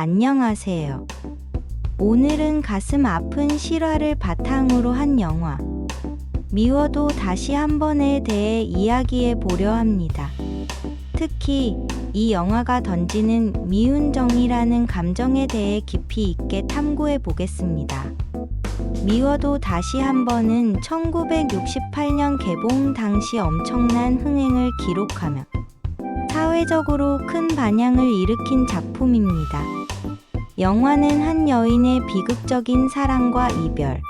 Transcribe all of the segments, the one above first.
안녕하세요. 오늘은 가슴 아픈 실화를 바탕으로 한 영화. 미워도 다시 한 번에 대해 이야기해 보려 합니다. 특히 이 영화가 던지는 미운 정이라는 감정에 대해 깊이 있게 탐구해 보겠습니다. 미워도 다시 한 번은 1968년 개봉 당시 엄청난 흥행을 기록하며 사회적으로 큰 반향을 일으킨 작품입니다. 영화는 한 여인의 비극적인 사랑과 이별,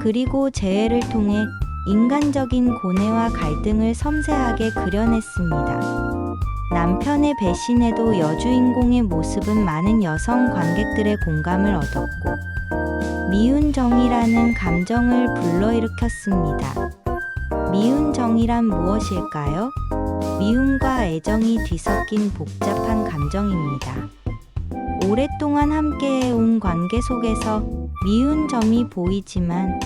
그리고 재해를 통해 인간적인 고뇌와 갈등을 섬세하게 그려냈습니다. 남편의 배신에도 여주인공의 모습은 많은 여성 관객들의 공감을 얻었고, 미운 정이라는 감정을 불러일으켰습니다. 미운 정이란 무엇일까요? 미움과 애정이 뒤섞인 복잡한 감정입니다. 오랫동안 함께해온 관계 속에서 미운 점이 보이지만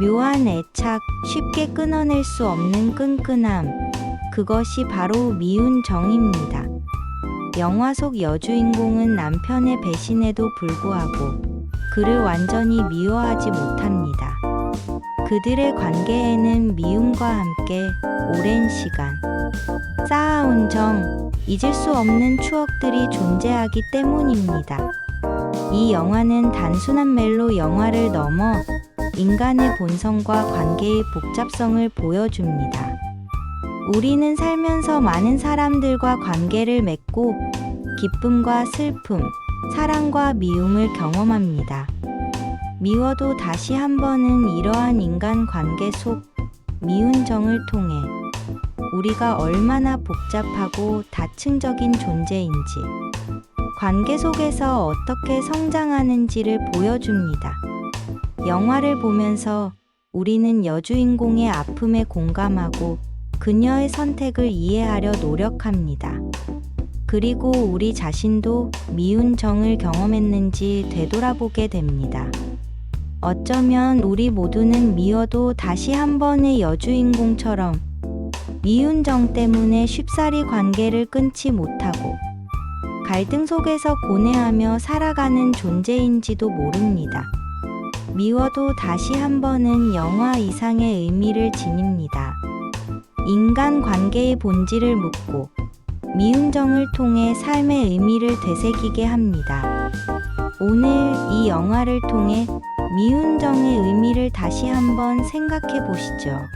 묘한 애착, 쉽게 끊어낼 수 없는 끈끈함, 그것이 바로 미운 정입니다. 영화 속 여주인공은 남편의 배신에도 불구하고 그를 완전히 미워하지 못합니다. 그들의 관계에는 미움과 함께 오랜 시간 쌓아온 정, 잊을 수 없는 추억들이 존재하기 때문입니다. 이 영화는 단순한 멜로 영화를 넘어 인간의 본성과 관계의 복잡성을 보여줍니다. 우리는 살면서 많은 사람들과 관계를 맺고 기쁨과 슬픔, 사랑과 미움을 경험합니다. 미워도 다시 한 번은 이러한 인간 관계 속 미운 정을 통해 우리가 얼마나 복잡하고 다층적인 존재인지, 관계 속에서 어떻게 성장하는지를 보여줍니다. 영화를 보면서 우리는 여주인공의 아픔에 공감하고 그녀의 선택을 이해하려 노력합니다. 그리고 우리 자신도 미운 정을 경험했는지 되돌아보게 됩니다. 어쩌면 우리 모두는 미워도 다시 한 번의 여주인공처럼 미운 정 때문에 쉽사리 관계를 끊지 못하고 갈등 속에서 고뇌하며 살아가는 존재인지도 모릅니다. 미워도 다시 한 번은 영화 이상의 의미를 지닙니다. 인간 관계의 본질을 묻고 미운 정을 통해 삶의 의미를 되새기게 합니다. 오늘 이 영화를 통해 미운 정의 의미를 다시 한번 생각해 보시죠.